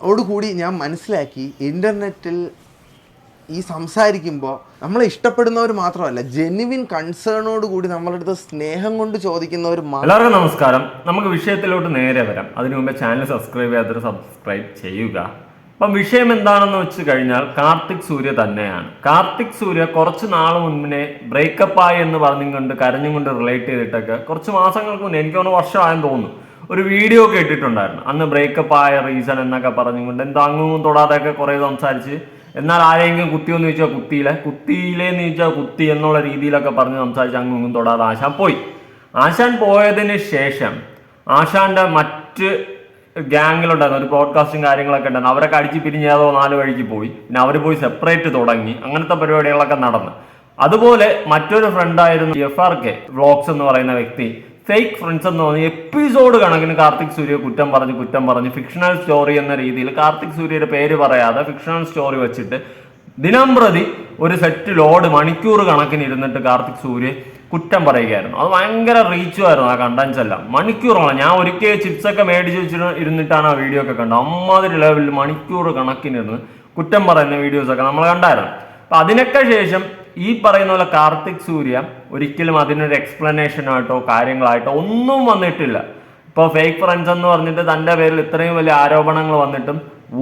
ഓടുകൂടി ഞാൻ മനസ്സിലാക്കി ഇന്റർനെറ്റിൽ ഈ സംസാരിക്കുമ്പോൾ നമ്മളെ ഇഷ്ടപ്പെടുന്നവർ മാത്രമല്ല ജെനുവിൻ കൺസേണോട് കൂടി നമ്മളുടെ അടുത്ത് സ്നേഹം കൊണ്ട് ചോദിക്കുന്നവർ എല്ലാവർക്കും നമസ്കാരം. നമുക്ക് വിഷയത്തിലോട്ട് നേരെ വരാം. അതിനു മുമ്പേ ചാനൽ സബ്സ്ക്രൈബ് ചെയ്യാത്തവർ സബ്സ്ക്രൈബ് ചെയ്യുക. അപ്പം വിഷയം എന്താണെന്ന് വെച്ച് കഴിഞ്ഞാൽ കാർത്തിക് സൂര്യ തന്നെയാണ്. കാർത്തിക് സൂര്യ കുറച്ച് നാൾ മുന്നേ ബ്രേക്കപ്പായി എന്ന് എന്ന് പറഞ്ഞുകൊണ്ട് കരഞ്ഞും കൊണ്ട് റിലേറ്റ് ചെയ്തിട്ടൊക്കെ കുറച്ച് മാസങ്ങൾക്ക് മുന്നേ എനിക്ക് തോന്നുന്നു വർഷമായെന്ന് തോന്നുന്നു. ഒരു വീഡിയോ ഒക്കെ ഇട്ടിട്ടുണ്ടായിരുന്നു. അന്ന് ബ്രേക്കപ്പ് ആയ റീസൺ എന്നൊക്കെ പറഞ്ഞുകൊണ്ട് എന്തോ അങ്ങും തൊടാതെയൊക്കെ കുറേ സംസാരിച്ച് എന്നാൽ ആരെങ്കിലും കുത്തിയോന്ന് ചോദിച്ചാൽ കുത്തിയില്ല. കുത്തിയില്ലേന്ന് ചോദിച്ചാൽ കുത്തി എന്നുള്ള രീതിയിലൊക്കെ പറഞ്ഞ് സംസാരിച്ച് അങ്ങും തൊടാതെ ആശാൻ പോയി. ആശാൻ പോയതിന് ശേഷം ആശാന്റെ മറ്റ് ഗ്യാങ്ങിലുണ്ടായിരുന്നു ഒരു ബ്രോഡ്കാസ്റ്റും കാര്യങ്ങളൊക്കെ ഉണ്ടായിരുന്നു. അവരൊക്കെ അടിച്ച് പിരിഞ്ഞ് ഏതോ നാല് വഴിക്ക് പോയി. പിന്നെ അവർ പോയി സെപ്പറേറ്റ് തുടങ്ങി. അങ്ങനത്തെ പരിപാടികളൊക്കെ നടന്നു. അതുപോലെ മറ്റൊരു ഫ്രണ്ടായിരുന്നു എഫ് ആർ കെ വ്ളോഗ്സ് എന്ന് പറയുന്ന വ്യക്തി. ഫേക്ക് ഫ്രണ്ട്സ് എന്ന് പറഞ്ഞ എപ്പിസോഡ് കണക്കിന് കാർത്തിക് സൂര്യ കുറ്റം പറഞ്ഞ് കുറ്റം പറഞ്ഞ് ഫിക്ഷണൽ സ്റ്റോറി എന്ന രീതിയിൽ കാർത്തിക് സൂര്യയുടെ പേര് പറയാതെ ഫിക്ഷണൽ സ്റ്റോറി വെച്ചിട്ട് ദിനം പ്രതി ഒരു സെറ്റ് ലോഡ് മണിക്കൂർ കണക്കിന് ഇരുന്നിട്ട് കാർത്തിക് സൂര്യ കുറ്റം പറയുകയായിരുന്നു. അത് ഭയങ്കര റീച്ചുമായിരുന്നു ആ കണ്ടൻസ് എല്ലാം. മണിക്കൂറോളം ഞാൻ ഒരിക്കൽ ചിപ്സ് ഒക്കെ മേടിച്ച് വെച്ചിട്ട് ഇരുന്നിട്ടാണ് ആ വീഡിയോ ഒക്കെ കണ്ടത്. അമ്മാതിരി ലെവലിൽ മണിക്കൂർ കണക്കിനിരുന്ന് കുറ്റം പറയുന്ന വീഡിയോസൊക്കെ നമ്മൾ കണ്ടായിരുന്നു. അപ്പൊ അതിനൊക്കെ ശേഷം ഈ പറയുന്ന പോലെ കാർത്തിക് സൂര്യ ഒരിക്കലും അതിനൊരു എക്സ്പ്ലനേഷനായിട്ടോ കാര്യങ്ങളായിട്ടോ ഒന്നും വന്നിട്ടില്ല. ഇപ്പോൾ ഫേക്ക് ഫ്രണ്ട്സ് എന്ന് പറഞ്ഞിട്ട് തന്റെ പേരിൽ ഇത്രയും വലിയ ആരോപണങ്ങൾ വന്നിട്ടും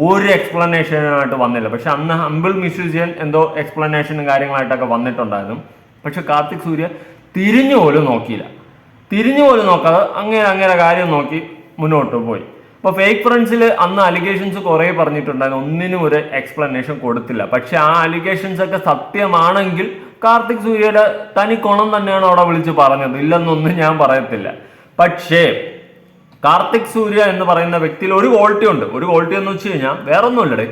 ഒരു എക്സ്പ്ലനേഷനായിട്ട് വന്നില്ല. പക്ഷെ അന്ന് ഹമ്പിൾ മ്യൂസിഷ്യൻ എന്തോ എക്സ്പ്ലനേഷനും കാര്യങ്ങളായിട്ടൊക്കെ വന്നിട്ടുണ്ടായിരുന്നു. പക്ഷെ കാർത്തിക് സൂര്യ തിരിഞ്ഞു പോലും നോക്കിയില്ല. തിരിഞ്ഞു പോലും നോക്കാതെ അങ്ങനെ അങ്ങനെ കാര്യം നോക്കി മുന്നോട്ട് പോയി. അപ്പോൾ ഫേക്ക് ഫ്രണ്ട്സിൽ അന്ന് അലിഗേഷൻസ് കുറെ പറഞ്ഞിട്ടുണ്ടായിരുന്നു. ഒന്നിനും ഒരു എക്സ്പ്ലനേഷൻ കൊടുത്തില്ല. പക്ഷെ ആ അലിഗേഷൻസ് ഒക്കെ സത്യമാണെങ്കിൽ കാർത്തിക് സൂര്യയുടെ തനി കുണം തന്നെയാണ് അവിടെ വിളിച്ച് പറഞ്ഞത്. ഇല്ലെന്നൊന്നും ഞാൻ പറയത്തില്ല. പക്ഷേ കാർത്തിക് സൂര്യ എന്ന് പറയുന്ന വ്യക്തിയിൽ ഒരു ക്വാളിറ്റി ഉണ്ട്. ഒരു ക്വാളിറ്റി എന്ന് വെച്ച് കഴിഞ്ഞാൽ വേറെ ഒന്നുമില്ലടേ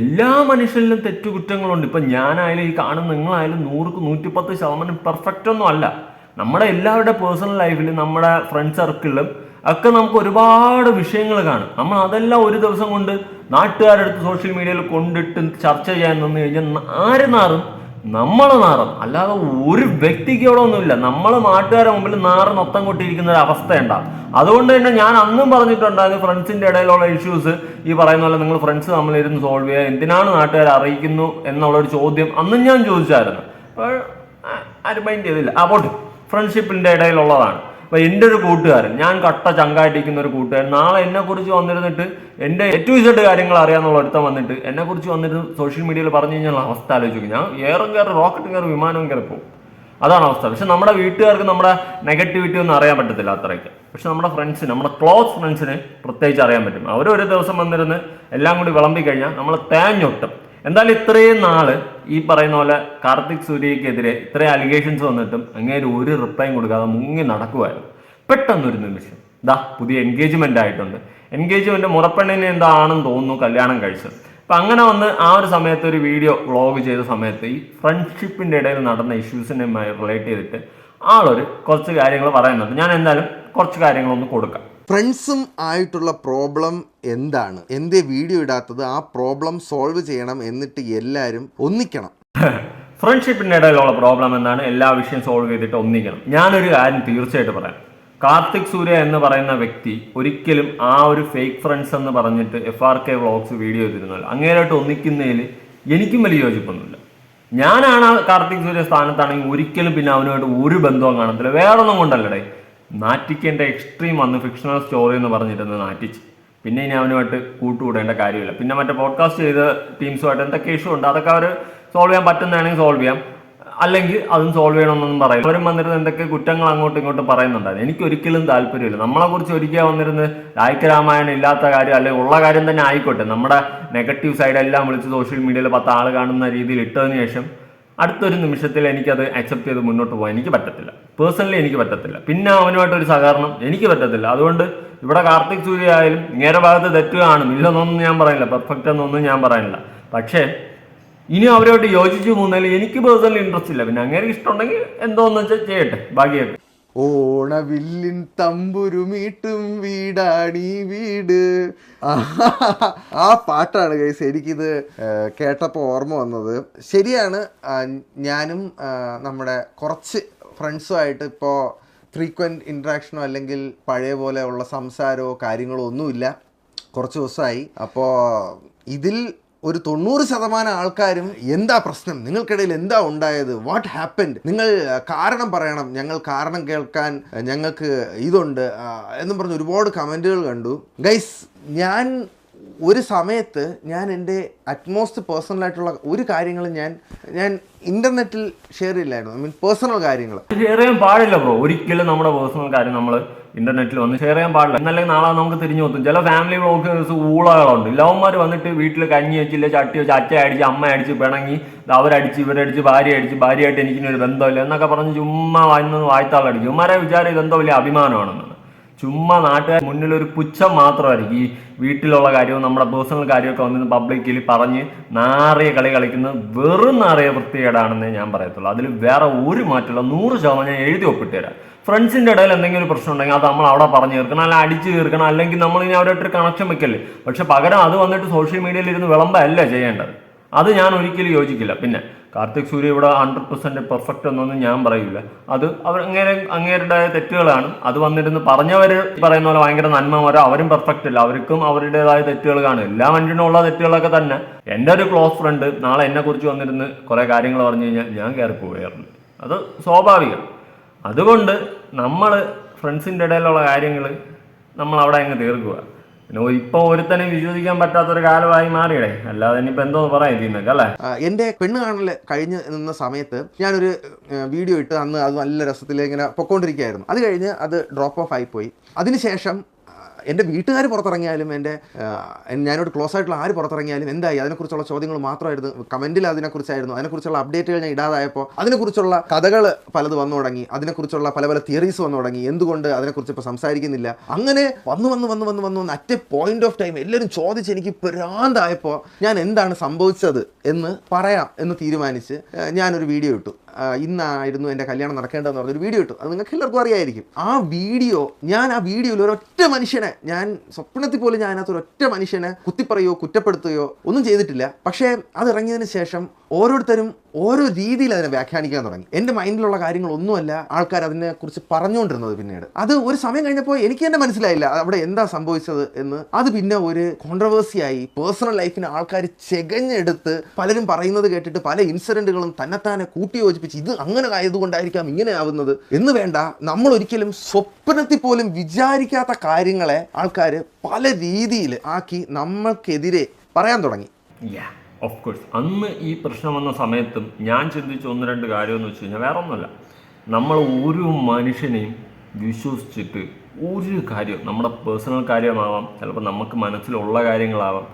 എല്ലാ മനുഷ്യരിലും തെറ്റുകുറ്റങ്ങളുണ്ട്. ഇപ്പം ഞാനായാലും ഈ കാണുന്ന നിങ്ങളായാലും നൂറുക്ക് നൂറ്റിപ്പത്ത് ശതമാനം പെർഫെക്റ്റ് ഒന്നും അല്ല. നമ്മുടെ എല്ലാവരുടെ പേഴ്സണൽ ലൈഫിലും നമ്മുടെ ഫ്രണ്ട് സർക്കിളിലും ഒക്കെ നമുക്ക് ഒരുപാട് വിഷയങ്ങൾ കാണും. നമ്മൾ അതെല്ലാം ഒരു ദിവസം കൊണ്ട് നാട്ടുകാരുടെ അടുത്ത് സോഷ്യൽ മീഡിയയിൽ കൊണ്ടിട്ട് ചർച്ച ചെയ്യാൻ നിന്ന് കഴിഞ്ഞാൽ ആര് നാറും? നമ്മൾ നാറും. അല്ലാതെ ഒരു വ്യക്തിക്ക് ഇവിടെ ഒന്നുമില്ല. നമ്മൾ നാട്ടുകാരുടെ മുമ്പിൽ നാറ് മൊത്തം കൊട്ടിയിരിക്കുന്ന ഒരു അവസ്ഥയുണ്ടാവും അതുകൊണ്ട് തന്നെ ഞാൻ അന്നും പറഞ്ഞിട്ടുണ്ടായിരുന്നു ഫ്രണ്ട്സിന്റെ ഇടയിലുള്ള ഇഷ്യൂസ് ഈ പറയുന്ന പോലെ നിങ്ങൾ ഫ്രണ്ട്സ് തമ്മിലിരുന്ന് സോൾവ് ചെയ്യുക. എന്തിനാണ് നാട്ടുകാർ അറിയിക്കുന്നു എന്നുള്ള ഒരു ചോദ്യം അന്നും ഞാൻ ചോദിച്ചായിരുന്നു. അപ്പോൾ ആരും മൈൻഡ് ചെയ്തില്ല. ആ ഫ്രണ്ട്ഷിപ്പിന്റെ ഇടയിലുള്ളതാണ്. അപ്പൊ എന്റെ ഒരു കൂട്ടുകാരൻ ഞാൻ കട്ട ചങ്കായിട്ടിരിക്കുന്ന ഒരു കൂട്ടുകാരൻ നാളെ എന്നെ കുറിച്ച് വന്നിരുന്നിട്ട് എന്റെ ഏറ്റവും ഇസഡ് കാര്യങ്ങൾ അറിയാന്നുള്ള ഒരുത്തം വന്നിട്ട് എന്നെ കുറിച്ച് വന്നിട്ട് സോഷ്യൽ മീഡിയയിൽ പറഞ്ഞു കഴിഞ്ഞാൽ അവസ്ഥ ആലോചിക്കും. ഞാൻ ഏറും കയറി റോക്കറ്റ് കയറി വിമാനവും കയറി പോകും. അതാണ് അവസ്ഥ. പക്ഷെ നമ്മുടെ വീട്ടുകാർക്ക് നമ്മുടെ നെഗറ്റിവിറ്റി ഒന്നും അറിയാൻ പറ്റത്തില്ല അത്രയ്ക്ക്. പക്ഷെ നമ്മുടെ ഫ്രണ്ട്സിന് നമ്മുടെ ക്ലോസ് ഫ്രണ്ട്സിന് പ്രത്യേകിച്ച് അറിയാൻ പറ്റും. അവർ ഒരു ദിവസം വന്നിരുന്ന് എല്ലാം കൂടി വിളമ്പി കഴിഞ്ഞാൽ നമ്മൾ തേഞ്ഞൊട്ടും. എന്തായാലും ഇത്രയും നാൾ ഈ പറയുന്ന പോലെ കാർത്തിക് സൂര്യക്കെതിരെ ഇത്രയും അലിഗേഷൻസ് വന്നിട്ടും അങ്ങേര് ഒരു റിപ്ലൈയും കൊടുക്കാതെ മുങ്ങി നടക്കുമായിരുന്നു പെട്ടെന്നൊരു നിമിഷം. ദാ പുതിയ എൻഗേജ്മെന്റ് ആയിട്ടുണ്ട്. എൻഗേജ്മെന്റ് മുറപ്പെണ്ണിന് എന്താണെന്ന് തോന്നുന്നു കല്യാണം കഴിച്ചത്. അപ്പൊ അങ്ങനെ വന്ന് ആ ഒരു സമയത്ത് ഒരു വീഡിയോ വ്ളോഗ് ചെയ്ത സമയത്ത് ഈ ഫ്രണ്ട്ഷിപ്പിന്റെ ഇടയിൽ നടന്ന ഇഷ്യൂസിനുമായി റിലേറ്റ് ചെയ്തിട്ട് ആളൊരു കുറച്ച് കാര്യങ്ങൾ പറയുന്നുണ്ട്. ഞാൻ എന്തായാലും കുറച്ച് കാര്യങ്ങളൊന്ന് കൊടുക്കാം. ഫ്രണ്ട്സും ആയിട്ടുള്ള പ്രോബ്ലം എന്താണ്? എന്തേ വീഡിയോ ഇടാത്തത്? ആ പ്രോബ്ലം സോൾവ് ചെയ്യണം എന്നിട്ട് എല്ലാവരും ഒന്നിക്കണം. ഫ്രണ്ട്ഷിപ്പിന്റെ ഇടയിലുള്ള പ്രോബ്ലം എന്നാണ് എല്ലാ വിഷയം സോൾവ് ചെയ്തിട്ട് ഒന്നിക്കണം. ഞാനൊരു കാര്യം തീർച്ചയായിട്ടും പറയാം. കാർത്തിക് സൂര്യ എന്ന് പറയുന്ന വ്യക്തി ഒരിക്കലും ആ ഒരു ഫേക്ക് ഫ്രണ്ട്സ് എന്ന് പറഞ്ഞിട്ട് F R K vlogs video ചെയ്തിരുന്നല്ലോ അങ്ങേരായിട്ട് ഒന്നിക്കുന്നതിൽ എനിക്കും വലിയ യോജിപ്പൊന്നുമില്ല. ഞാനാണ് കാർത്തിക് സൂര്യ സ്ഥാനത്താണെങ്കിൽ ഒരിക്കലും പിന്നെ അവനുമായിട്ട് ഒരു ബന്ധവും കാണത്തില്ല. വേറൊന്നും കൊണ്ടല്ലടേ. നാറ്റിക്കേണ്ട എക്സ്ട്രീം വന്ന് ഫിക്ഷണൽ സ്റ്റോറി എന്ന് പറഞ്ഞിരുന്ന് നാറ്റിച്ച്. പിന്നെ ഇനി അവനുമായിട്ട് കൂട്ടുകൂടേണ്ട കാര്യമില്ല. പിന്നെ മറ്റേ പോഡ്കാസ്റ്റ് ചെയ്ത ടീംസുമായിട്ട് എന്തൊക്കെ ഇഷ്യൂ ഉണ്ട്? അതൊക്കെ അവർ സോൾവ് ചെയ്യാൻ പറ്റുന്നതാണെങ്കിൽ സോൾവ് ചെയ്യാം. അല്ലെങ്കിൽ അതും സോൾവ് ചെയ്യണമെന്നൊന്നും പറയാം അവരും വന്നിരുന്ന് എന്തൊക്കെ കുറ്റങ്ങൾ അങ്ങോട്ടും ഇങ്ങോട്ടും പറയുന്നുണ്ടായിരുന്നു. എനിക്ക് ഒരിക്കലും താല്പര്യമില്ല. നമ്മളെ കുറിച്ച് ഒരിക്കൽ വന്നിരുന്ന് ലായ്ക്ക രാമായണം ഇല്ലാത്ത കാര്യം അല്ലെങ്കിൽ ഉള്ള കാര്യം തന്നെ ആയിക്കോട്ടെ. നമ്മുടെ നെഗറ്റീവ് സൈഡെല്ലാം വിളിച്ച് സോഷ്യൽ മീഡിയയിൽ പത്ത് ആൾ കാണുന്ന രീതിയിൽ ഇട്ടതിന് ശേഷം അടുത്തൊരു നിമിഷത്തിൽ എനിക്കത് അക്സെപ്റ്റ് ചെയ്ത് മുന്നോട്ട് പോകാൻ എനിക്ക് പറ്റത്തില്ല. പേഴ്സണലി എനിക്ക് പറ്റത്തില്ല. പിന്നെ അവനുമായിട്ട് ഒരു സഹകരണം എനിക്ക് പറ്റത്തില്ല. അതുകൊണ്ട് ഇവിടെ കാർത്തിക് സൂര്യ ആയാലും നേരെ ഭാഗത്ത് തെറ്റ് ഇല്ലെന്നൊന്നും ഞാൻ പറയില്ല പെർഫെക്റ്റ് എന്നൊന്നും ഞാൻ പറയുന്നില്ല. പക്ഷേ ഇനി അവരോട്ട് യോജിച്ചു പോകുന്നതിൽ എനിക്ക് പേഴ്സണലി ഇൻട്രസ്റ്റ് ഇല്ല. പിന്നെ അങ്ങനെ ഇഷ്ടമുണ്ടെങ്കിൽ എന്തോന്ന് വെച്ചാൽ ചെയ്യട്ടെ. ബാക്കിയൊക്കെ ഓണവില്ലിൻ തമ്പുരുമീട്ടും വീടാണീ വീട്. ആ പാട്ടാണ് ഗൈസ് എനിക്കിത് കേട്ടപ്പോൾ ഓർമ്മ വന്നത്. ശരിയാണ് ഞാനും നമ്മുടെ കുറച്ച് ഫ്രണ്ട്സുമായിട്ട് ഇപ്പോൾ ഫ്രീക്വന്റ് ഇൻട്രാക്ഷനോ അല്ലെങ്കിൽ പഴയ പോലെ ഉള്ള സംസാരമോ കാര്യങ്ങളോ ഒന്നുമില്ല. കുറച്ച് ദിവസമായി. അപ്പോൾ ഇതിൽ ഒരു തൊണ്ണൂറ് ശതമാനം ആൾക്കാരും എന്താ പ്രശ്നം? നിങ്ങൾക്കിടയിൽ എന്താ ഉണ്ടായത്? വാട്ട് ഹാപ്പൻഡ് നിങ്ങൾ കാരണം പറയണം. ഞങ്ങൾ കാരണം കേൾക്കാൻ ഞങ്ങൾക്ക് ഇതുണ്ട്. എന്നും പറഞ്ഞ് ഒരുപാട് കമന്റുകൾ കണ്ടു. ഗൈസ് ഞാൻ ഒരു സമയത്ത് ഞാൻ എന്റെ അറ്റ്മോസ്റ്റ് പേഴ്സണലായിട്ടുള്ള ഒരു കാര്യങ്ങളും ഞാൻ ഞാൻ ഇന്റർനെറ്റിൽ ഷെയർ ചെയ്യില്ലായിരുന്നു ഐ മീൻ പേഴ്സണൽ കാര്യങ്ങൾ. ഷെയർ ചെയ്യാൻ പാടില്ല ബ്രോ ഒരിക്കലും നമ്മുടെ പേഴ്സണൽ കാര്യം നമ്മൾ ഇന്റർനെറ്റിൽ വന്ന് ഷെയർ ചെയ്യാൻ പാടില്ല. എന്നല്ലെങ്കിൽ നാളെ നമുക്ക് തിരിഞ്ഞു നോക്കും. ചില ഫാമിലി വ്ളോഗേഴ്സ് ഊളകളുണ്ട്. ലവന്മാർ വന്നിട്ട് വീട്ടിൽ കഞ്ഞി വെച്ചില്ല ചട്ടി വെച്ച് അച്ഛ അടിച്ച് അമ്മ അടിച്ച് പിണങ്ങി അവരടിച്ച് ഇവരടിച്ച് ഭാര്യ അടിച്ച് ഭാര്യയായിട്ട് എനിക്കിനൊരു ബന്ധമില്ല എന്നൊക്കെ പറഞ്ഞ് ചുമ്മാ വായിന്ന് വായ്ത്താളടിക്കും. ചുമ്മാരെ വിചാരം ഇതെന്തോ വലിയ അഭിമാനമാണെന്നാണ്. ചുമ്മാ നാട്ടുകാർ മുന്നിൽ ഒരു പുച്ഛം മാത്രമായിരിക്കും. ഈ വീട്ടിലുള്ള കാര്യവും നമ്മുടെ പേഴ്സണൽ കാര്യമൊക്കെ വന്നിട്ട് പബ്ലിക്കിൽ പറഞ്ഞ് നാറിയ കളി കളിക്കുന്നത് വെറും നാറിയ വൃത്തികേടാണെന്നേ ഞാൻ പറയത്തുള്ളൂ. അതിൽ വേറെ ഒരു മാറ്റമില്ല. നൂറ് ശതമാനം ഞാൻ എഴുതി ഒപ്പിട്ട് തരാം. ഫ്രണ്ട്സിന്റെ ഇടയിൽ എന്തെങ്കിലും ഒരു പ്രശ്നം ഉണ്ടെങ്കിൽ അത് നമ്മൾ അവിടെ പറഞ്ഞു തീർക്കണം. അല്ലെങ്കിൽ അടിച്ചു തീർക്കണം. അല്ലെങ്കിൽ നമ്മൾ ഇനി അവരായിട്ട് കണക്ഷൻ വെക്കല്ലേ? പക്ഷെ പകരം അത് വന്നിട്ട് സോഷ്യൽ മീഡിയയിൽ ഇരുന്ന് വിളമ്പല്ല ചെയ്യേണ്ടത്. അത് ഞാൻ ഒരിക്കലും യോജിക്കില്ല. പിന്നെ കാർത്തിക് സൂര്യ ഇവിടെ ഹൺഡ്രഡ് പെർസെന്റ് പെർഫെക്റ്റ് എന്നൊന്നും ഞാൻ പറയില്ല. അത് അവർ അങ്ങനെ അങ്ങേരുടെ തെറ്റുകളാണ്. അത് വന്നിരുന്ന് പറഞ്ഞവർ പറയുന്ന പോലെ ഭയങ്കര നന്മമാരോ അവരും പെർഫെക്റ്റ് അല്ല. അവർക്കും അവരുടേതായ തെറ്റുകൾ കാണും. എല്ലാ മനുഷ്യനും ഉള്ള തെറ്റുകളൊക്കെ തന്നെ. എന്റെ ഒരു ക്ലോസ് ഫ്രണ്ട് നാളെ എന്നെ കുറിച്ച് വന്നിരുന്ന് കുറെ കാര്യങ്ങൾ പറഞ്ഞു കഴിഞ്ഞാൽ ഞാൻ കയറി അത് സ്വാഭാവികം. അതുകൊണ്ട് നമ്മൾ ഫ്രണ്ട്സിന്റെ ഇടയിലുള്ള കാര്യങ്ങൾ നമ്മൾ അവിടെ അങ്ങ് തീർക്കുക പിന്നെ ഇപ്പോൾ ഒരുത്തനെ വിശ്വസിക്കാൻ പറ്റാത്തൊരു കാലമായി മാറിയടേ. അല്ലാതെ ഇനിയിപ്പോൾ എന്തോ പറയാം ഇതിന്നൊക്കെ അല്ലേ? എന്റെ പെണ്ണ് കാണൽ കഴിഞ്ഞ് നിന്ന സമയത്ത് ഞാനൊരു വീഡിയോ ഇട്ട് അന്ന് അത് നല്ല രസത്തിൽ ഇങ്ങനെ പൊക്കോണ്ടിരിക്കുകയായിരുന്നു അത് കഴിഞ്ഞ് അത് ഡ്രോപ്പ് ഓഫ് ആയിപ്പോയി അതിനുശേഷം എന്റെ വീട്ടുകാർ പുറത്തിറങ്ങിയാലും എന്റെ ഞാനോട് ക്ലോസ് ആയിട്ടുള്ള ആര് പുറത്തിറങ്ങിയാലും എന്തായി? അതിനെക്കുറിച്ചുള്ള ചോദ്യങ്ങൾ മാത്രമായിരുന്നു. കമന്റിൽ അതിനെക്കുറിച്ചായിരുന്നു. അതിനെക്കുറിച്ചുള്ള അപ്ഡേറ്റുകൾ ഞാൻ ഇടാതായപ്പോൾ അതിനെക്കുറിച്ചുള്ള കഥകൾ പലത് വന്നു തുടങ്ങി. അതിനെക്കുറിച്ചുള്ള പല പല തിയറീസ് വന്നു തുടങ്ങി. എന്തുകൊണ്ട് അതിനെക്കുറിച്ച് ഇപ്പോൾ സംസാരിക്കുന്നില്ല? അങ്ങനെ വന്നു വന്ന് വന്ന് വന്ന് വന്ന് at a point of time എല്ലാവരും ചോദിച്ച് എനിക്ക് പ്രാന്തായപ്പോൾ ഞാൻ എന്താണ് സംഭവിച്ചത് എന്ന് പറയാം എന്ന് തീരുമാനിച്ച് ഞാനൊരു വീഡിയോ ഇട്ടു. ഇന്നായിരുന്നു എന്റെ കല്യാണം നടക്കേണ്ടതെന്ന് പറഞ്ഞൊരു വീഡിയോ ഇട്ടു. അത് നിങ്ങൾക്ക് എല്ലാവർക്കും അറിയായിരിക്കും. ആ വീഡിയോ ഞാൻ ആ വീഡിയോയിൽ ഒരൊറ്റ മനുഷ്യനെ ഞാൻ സ്വപ്നത്തിൽ പോലും ഞാൻ അതിനകത്ത് ഒരൊറ്റ മനുഷ്യനെ കുത്തിപ്പറയോ കുറ്റപ്പെടുത്തുകയോ ഒന്നും ചെയ്തിട്ടില്ല. പക്ഷേ അത് ഇറങ്ങിയതിന് ശേഷം ഓരോരുത്തരും ഓരോ രീതിയിൽ അതിനെ വ്യാഖ്യാനിക്കാൻ തുടങ്ങി. എന്റെ മൈൻഡിലുള്ള കാര്യങ്ങളൊന്നുമല്ല ആൾക്കാർ അതിനെക്കുറിച്ച് പറഞ്ഞുകൊണ്ടിരുന്നത് പിന്നീട്. അത് ഒരു സമയം കഴിഞ്ഞപ്പോൾ എനിക്ക് തന്നെ മനസ്സിലായില്ല അവിടെ എന്താ സംഭവിച്ചത് എന്ന്. അത് പിന്നെ ഒരു കോൺട്രവേഴ്സിയായി പേഴ്സണൽ ലൈഫിന് ആൾക്കാർ ചെകഞ്ഞെടുത്ത് പലരും പറയുന്നത് കേട്ടിട്ട് പല ഇൻസിഡന്റുകളും തന്നെത്താനെ കൂട്ടി യോജിപ്പിച്ച് ഇത് അങ്ങനെ ആയതുകൊണ്ടായിരിക്കാം ഇങ്ങനെ ആവുന്നത് എന്ന് വേണ്ട. നമ്മൾ ഒരിക്കലും സ്വപ്നത്തിൽ പോലും വിചാരിക്കാത്ത കാര്യങ്ങളെ ആൾക്കാർ പല രീതിയിൽ ആക്കി നമ്മൾക്കെതിരെ പറയാൻ തുടങ്ങി. ഓഫ് കോഴ്സ് അന്ന് ഈ പ്രശ്നം വന്ന സമയത്തും ഞാൻ ചിന്തിച്ച ഒന്ന് രണ്ട് കാര്യമെന്ന് വെച്ച് കഴിഞ്ഞാൽ വേറെ ഒന്നുമല്ല നമ്മൾ ഒരു മനുഷ്യനെയും വിശ്വസിച്ചിട്ട് ഒരു കാര്യം നമ്മുടെ പേഴ്സണൽ കാര്യമാവാം ചിലപ്പോൾ നമുക്ക് മനസ്സിലുള്ള കാര്യങ്ങളാവാം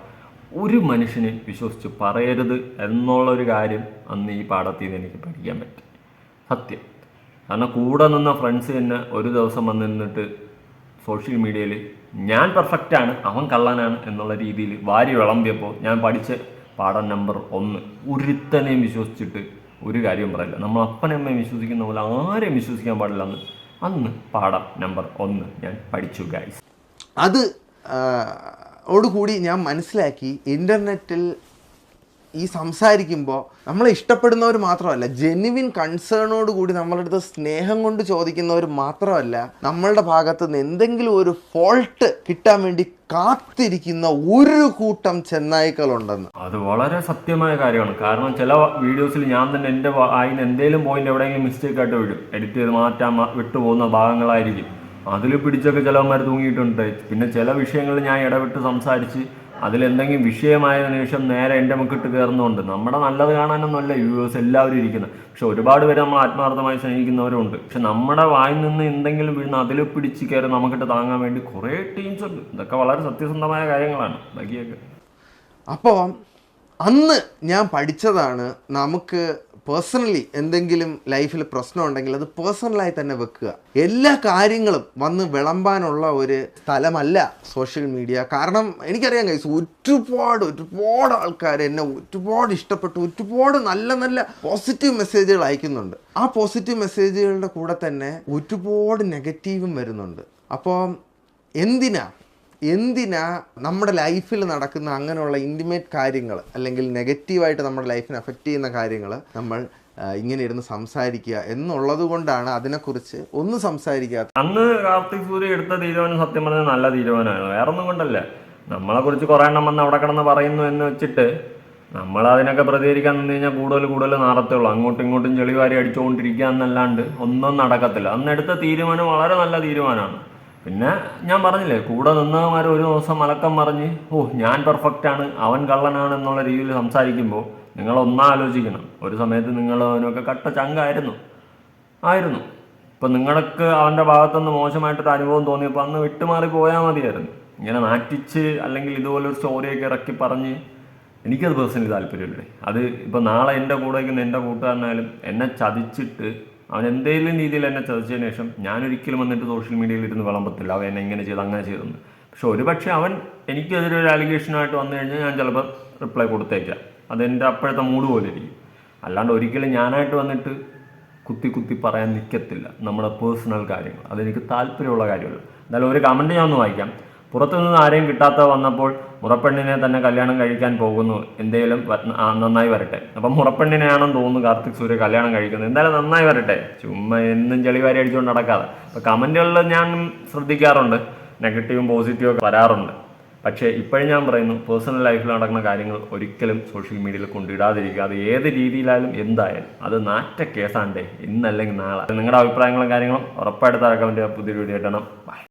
ഒരു മനുഷ്യനെ വിശ്വസിച്ച് പറയരുത് എന്നുള്ളൊരു കാര്യം അന്ന് ഈ പാഠത്തിൽ നിന്ന് എനിക്ക് പഠിക്കാൻ പറ്റി. സത്യം. കാരണം കൂടെ നിന്ന ഫ്രണ്ട്സ് തന്നെ ഒരു ദിവസം വന്ന് നിന്നിട്ട് സോഷ്യൽ മീഡിയയിൽ ഞാൻ പെർഫെക്റ്റാണ് അവൻ കള്ളനാണ് എന്നുള്ള രീതിയിൽ വാരി വിളമ്പിയപ്പോൾ ഞാൻ പഠിച്ച പാഠം നമ്പർ ഒന്ന്. ഒരുത്തനെയും വിശ്വസിച്ചിട്ട് ഒരു കാര്യം പറയില്ല. നമ്മൾ അപ്പനമ്മയെ വിശ്വസിക്കുന്ന പോലെ ആരെയും വിശ്വസിക്കാൻ പാടില്ല എന്ന് അന്ന് പാഠം നമ്പർ ഒന്ന് ഞാൻ പഠിച്ചു ഗൈസ് അത് ഓടുകൂടി ഞാൻ മനസ്സിലാക്കി. ഇന്റർനെറ്റിൽ ഈ സംസാരിക്കുമ്പോൾ നമ്മളെ ഇഷ്ടപ്പെടുന്നവർ മാത്രമല്ല ജെനുവിൻ കൺസേണോട് കൂടി നമ്മളുടെ അടുത്ത് സ്നേഹം കൊണ്ട് ചോദിക്കുന്നവർ മാത്രമല്ല നമ്മളുടെ ഭാഗത്ത് നിന്ന് എന്തെങ്കിലും ഒരു ഫോൾട്ട് കിട്ടാൻ വേണ്ടി കാത്തിരിക്കുന്ന ഒരു കൂട്ടം ചെന്നായ്ക്കളുണ്ടെന്ന്. അത് വളരെ സത്യമായ കാര്യമാണ്. കാരണം ചില വീഡിയോസിൽ ഞാൻ തന്നെ എന്റെ അതിന് എന്തെങ്കിലും പോയിന്റ് എവിടെയെങ്കിലും മിസ്റ്റേക്ക് ആയിട്ട് വിടും. എഡിറ്റ് ചെയ്ത് മാറ്റാൻ വിട്ടുപോകുന്ന ഭാഗങ്ങളായിരിക്കും. അതിൽ പിടിച്ചൊക്കെ ചിലവന്മാർ തൂങ്ങിയിട്ടുണ്ട്. പിന്നെ ചില വിഷയങ്ങളിൽ ഞാൻ ഇടപെട്ട് സംസാരിച്ച് അതിലെന്തെങ്കിലും വിഷയമായ നിമിഷം നേരെ എന്റെ മുക്കിട്ട് കയറുന്നുണ്ട് നമ്മുടെ നല്ലത് കാണാനൊന്നുമല്ല വ്യൂവേഴ്സ് എല്ലാവരും ഇരിക്കുന്നത്. പക്ഷെ ഒരുപാട് പേര് നമ്മൾ ആത്മാർത്ഥമായി സ്നേഹിക്കുന്നവരുണ്ട് പക്ഷെ നമ്മുടെ വായിൽ നിന്ന് എന്തെങ്കിലും വീഴുന്ന അതിൽ പിടിച്ച് കയറി നമുക്കിട്ട് താങ്ങാൻ വേണ്ടി കുറേ ടീംസ് ഉണ്ട്. ഇതൊക്കെ വളരെ സത്യസന്ധമായ കാര്യങ്ങളാണ്. ബാക്കിയൊക്കെ. അപ്പോൾ അന്ന് ഞാൻ പഠിച്ചതാണ് നമുക്ക് പേഴ്സണലി എന്തെങ്കിലും ലൈഫിൽ പ്രശ്നം ഉണ്ടെങ്കിൽ അത് പേഴ്സണലായി തന്നെ വെക്കുക. എല്ലാ കാര്യങ്ങളും വന്ന് വിളമ്പാനുള്ള ഒരു സ്ഥലമല്ല സോഷ്യൽ മീഡിയ കാരണം എനിക്കറിയാം കൈസ് ഒരുപാട് ഒരുപാട് ആൾക്കാർ എന്നെ ഒരുപാട് ഇഷ്ടപ്പെട്ടു ഒരുപാട് നല്ല നല്ല പോസിറ്റീവ് മെസ്സേജുകൾ അയക്കുന്നുണ്ട്. ആ പോസിറ്റീവ് മെസ്സേജുകളുടെ കൂടെ തന്നെ ഒരുപാട് നെഗറ്റീവും വരുന്നുണ്ട്. അപ്പോൾ എന്തിനാ എന്തിനാ നമ്മുടെ ലൈഫിൽ നടക്കുന്ന അങ്ങനെയുള്ള ഇന്റിമേറ്റ് കാര്യങ്ങൾ അല്ലെങ്കിൽ നെഗറ്റീവായിട്ട് നമ്മുടെ ലൈഫിനെ അഫക്റ്റ് ചെയ്യുന്ന കാര്യങ്ങൾ നമ്മൾ ഇങ്ങനെ ഇരുന്ന് സംസാരിക്കുക എന്നുള്ളത് കൊണ്ടാണ് അതിനെക്കുറിച്ച് ഒന്നും സംസാരിക്കാത്ത അന്ന് കാർത്തിക് സൂര്യ എടുത്ത തീരുമാനം സത്യം പറഞ്ഞാൽ നല്ല തീരുമാനമാണ്. വേറെ ഒന്നും കൊണ്ടല്ല. നമ്മളെ കുറിച്ച് കുറേ എണ്ണം വന്ന് അവിടെ കിടന്ന് പറയുന്നു എന്ന് വെച്ചിട്ട് നമ്മൾ അതിനൊക്കെ പ്രതികരിക്കാൻ നിന്ന് കഴിഞ്ഞാൽ കൂടുതൽ കൂടുതൽ നാറത്തേ ഉള്ളൂ അങ്ങോട്ടും ഇങ്ങോട്ടും ചെളിവാരി അടിച്ചുകൊണ്ടിരിക്കുക എന്നല്ലാണ്ട് ഒന്നും നടക്കത്തില്ല. അന്ന് എടുത്ത തീരുമാനം വളരെ നല്ല തീരുമാനമാണ്. പിന്നെ ഞാൻ പറഞ്ഞില്ലേ കൂടെ നിന്നവന്മാർ ഒരു ദിവസം മലക്കം പറഞ്ഞ് ഓ ഞാൻ പെർഫെക്റ്റ് ആണ് അവൻ കള്ളനാണ് എന്നുള്ള രീതിയിൽ സംസാരിക്കുമ്പോൾ നിങ്ങൾ ഒന്നാലോചിക്കണം ഒരു സമയത്ത് നിങ്ങൾ അവനൊക്കെ കട്ട ചങ്കായിരുന്നു. ആയിരുന്നു. ഇപ്പം നിങ്ങൾക്ക് അവന്റെ ഭാഗത്തുനിന്ന് മോശമായിട്ടൊരു അനുഭവം തോന്നിയപ്പോൾ അന്ന് വിട്ടുമാറി പോയാൽ മതിയായിരുന്നു. ഇങ്ങനെ നാറ്റിച്ച് അല്ലെങ്കിൽ ഇതുപോലൊരു സ്റ്റോറിയൊക്കെ ഇറക്കി പറഞ്ഞ് എനിക്കത് പേഴ്സണലി താല്പര്യമില്ലേ? അത് ഇപ്പം നാളെ എന്റെ കൂടെ നിൽക്കുന്ന എന്റെ കൂട്ടുകാരനായാലും എന്നെ ചതിച്ചിട്ട് അവൻ എന്തെങ്കിലും രീതിയിൽ എന്നെ ചതിച്ചതിന് ശേഷം ഞാനൊരിക്കലും വന്നിട്ട് സോഷ്യൽ മീഡിയയിൽ ഇരുന്ന് വിളമ്പത്തില്ല. അവൻ എന്നെ ഇങ്ങനെ ചെയ്ത് അങ്ങനെ ചെയ്തെന്ന്. പക്ഷെ ഒരുപക്ഷെ അവൻ എനിക്കെതിരെ ഒരു അലിഗേഷനായിട്ട് വന്നു കഴിഞ്ഞാൽ ഞാൻ ചിലപ്പോൾ റിപ്ലൈ കൊടുത്തേക്കാം. അതെന്റെ അപ്പോഴത്തെ മൂഡ് പോലെ ഇരിക്കും. അല്ലാണ്ട് ഒരിക്കലും ഞാനായിട്ട് വന്നിട്ട് കുത്തി കുത്തി പറയാൻ നിൽക്കത്തില്ല. നമ്മുടെ പേഴ്സണൽ കാര്യങ്ങൾ. അതെനിക്ക് താല്പര്യമുള്ള കാര്യമല്ല. എന്നാലും ഒരു കമന്റ് ഞാൻ ഒന്ന് വായിക്കാം. പുറത്തു നിന്ന് ആരെയും കിട്ടാത്ത വന്നപ്പോൾ മുറപ്പെണ്ണിനെ തന്നെ കല്യാണം കഴിക്കാൻ പോകുന്നു. എന്തേലും നന്നായി വരട്ടെ. അപ്പം മുറപ്പെണ്ണിനെയാണെന്ന് തോന്നുന്നു കാർത്തിക് സൂര്യ കല്യാണം കഴിക്കുന്നത് എന്തായാലും നന്നായി വരട്ടെ. ചുമ്മാ എന്നും ചെളിവാരി അടിച്ചുകൊണ്ട് നടക്കാതെ. അപ്പം കമന്റുകളിൽ ഞാൻ ശ്രദ്ധിക്കാറുണ്ട്. നെഗറ്റീവും പോസിറ്റീവും ഒക്കെ വരാറുണ്ട്. പക്ഷേ ഇപ്പോഴും ഞാൻ പറയുന്നു പേഴ്സണൽ ലൈഫിൽ നടക്കുന്ന കാര്യങ്ങൾ ഒരിക്കലും സോഷ്യൽ മീഡിയയിൽ കൊണ്ടിടാതിരിക്കുക അത് ഏത് രീതിയിലായാലും എന്തായാലും അത് നാറ്റ കേസാണ്ടേ. ഇന്നല്ലെങ്കിൽ നാളെ. നിങ്ങളുടെ അഭിപ്രായങ്ങളും കാര്യങ്ങളും ഉറപ്പായിട്ട് താഴെ കമന്റ് പുതിയ വീഡിയോ ഇടണം ബൈ